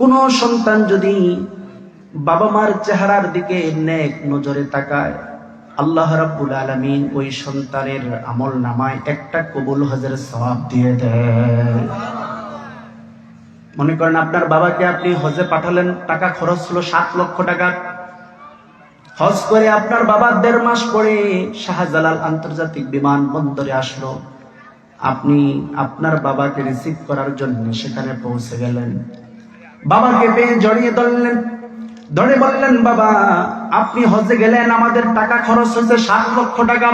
কোন সন্তান যদি বাবা মার চেহারার দিকে নেক নজরে তাকায়, আল্লাহ রাব্বুল আলামিন ওই সন্তানের আমল নামায় একটা কবুল হজের সওয়াব দিয়ে দেয়। মনে করেন আপনার বাবাকে আপনি হজে পাঠালেন, টাকা খরচ হলো সাত লক্ষ টাকা। হজ করে আপনার বাবা দেড় মাস পরে শাহজালাল আন্তর্জাতিক বিমানবন্দরে আসলো। আপনি আপনার বাবাকে রিসিভ করার জন্য সেখানে পৌঁছে গেলেন। বাবাকে পেয়ে জড়িয়ে ধরলেন। ধরে বললেন, বাবা, আপনি হজে গেলেন, আমাদের টাকা খরচ হয়েছে সাত লক্ষ টাকা।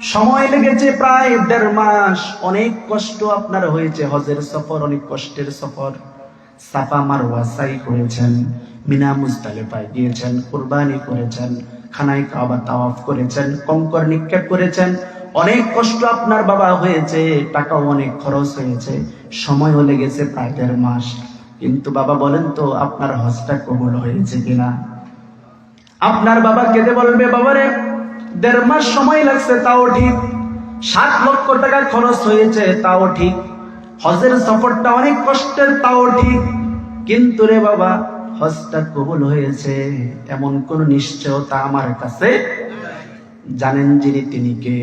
সময় লেগেছে প্রায় দেড় মাস। অনেক কষ্ট আপনার হয়েছে হজের সফর, অনেক কষ্টের সফর। সাফা মারওয়া সাই করেছেন, মিনা মুজদালিফায় গিয়েছেন কুরবানি করেছেন, খানায় কাবা তাওয়াফ করেছেন, কঙ্কর নিক্ষেপ করেছেন। অনেক কষ্ট আপনার বাবা হয়েছে, টাকাও অনেক খরচ হয়েছে, সময়ও লেগেছে প্রায় দেড় মাস। কিন্তু বাবা বলেন তো, আপনার হজটা কবুল হয়েছে কিনা? আপনার বাবা কেঁদে বলবে, বাবারে, দেড় মাস সময় লাগছে, তাও ঠিক। সাত লক্ষ টাকা খরচ হয়েছে, তাও ঠিক। হজের সফরটা অনেক কষ্টের, তাও ঠিক। কিন্তু রে বাবা, হজটা কবুল হয়েছে, এমন কোন নিশ্চয়তা আমার কাছে জানেন যিনি তিনি কে?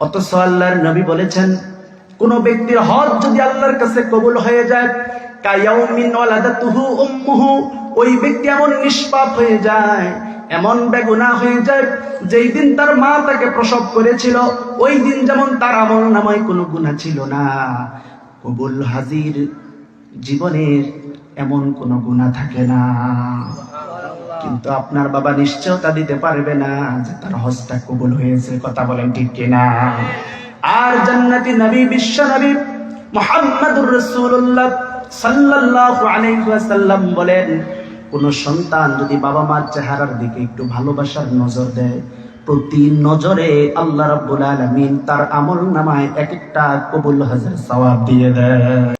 অথচ আল্লাহর নবী বলেছেন কোন ব্যক্তির হজ যদি আল্লাহর কাছে কবুল হয়ে যায় ওই ব্যক্তি এমন নিষ্পাপ হয়ে যায়, এমন বেগুনা হয়ে যায়, যেই দিন তার মা তাকে প্রসব করেছিল, ওই দিন যেমন তার আমল নামায় কোনো গুণা ছিল না। কবুল হাজির জীবনের এমন কোনো গুণা থাকে না। কিন্তু আপনার বাবা নিশ্চয়তা দিতে পারবে না যে তার হজটা কবুল হয়েছে, কথা বলেন ঠিক কিনা? আর জান্নাতি নবী, বিশ্ব নবী মোহাম্মদুর রাসূলুল্লাহ সাল্লাল্লাহু আলাইহি ওয়াসাল্লাম বলেন, কোন সন্তান যদি বাবা মার চেহারার দিকে একটু ভালোবাসার নজর দেয়, প্রতি নজরে আল্লাহ রাব্বুল আলামিন তার আমল নামায় এক একটা কবুল হাজার সওয়াব দিয়ে দেয়।